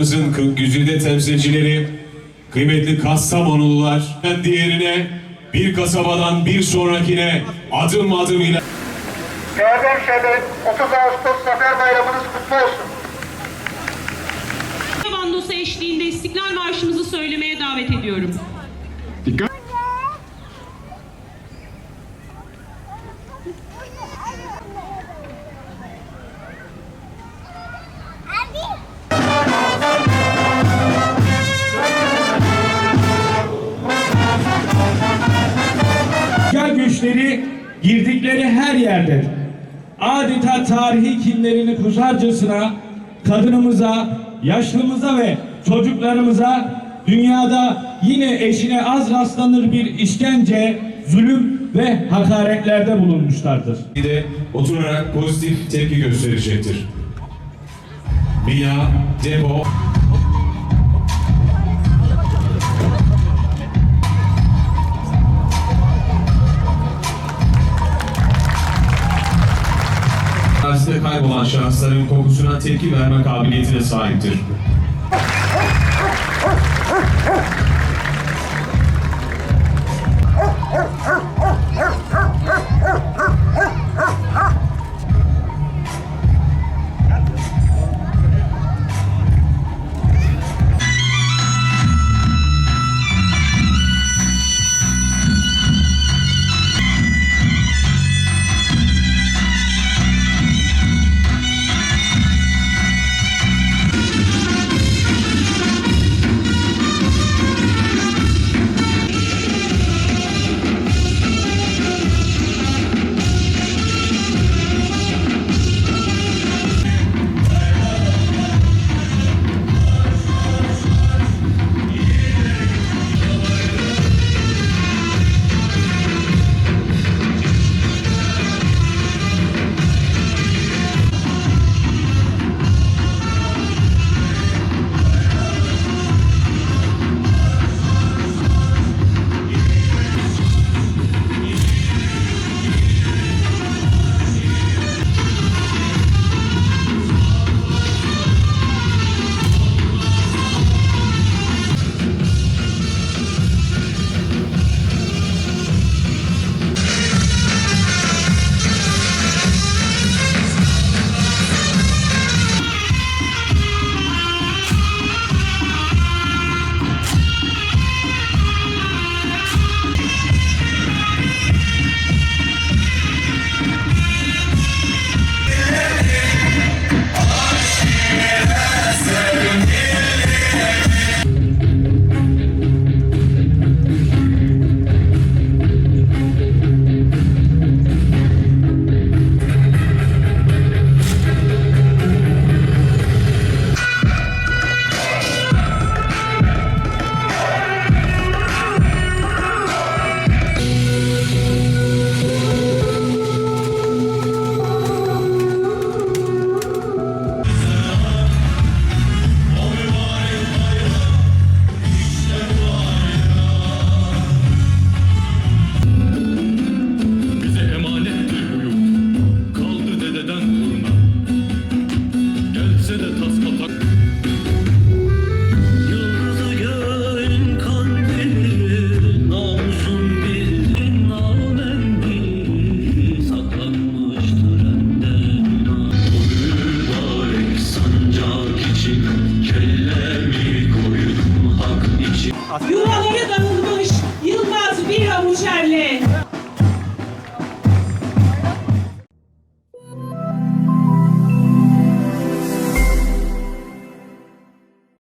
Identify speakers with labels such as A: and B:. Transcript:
A: Kızın güzide temsilcileri, kıymetli Kastamonulular, diğerine bir kasabadan bir sonrakine adım adım ile
B: Değerli hemşehrilerim, 30 Ağustos Zafer Bayramınız kutlu olsun.
C: bandosu eşliğinde İstiklal Marşımızı söylemeye davet ediyorum.
D: Rüzgar güçleri girdikleri her yerde adeta tarihi kinlerini kusarcasına kadınımıza, yaşlımıza ve çocuklarımıza dünyada yine eşine az rastlanır bir işkence, zulüm ve hakaretlerde bulunmuşlardır.
A: de oturarak pozitif tepki gösterecektir. Mia, Debo, kaybolan şahısların kokusuna tepki verme kabiliyetine sahiptir.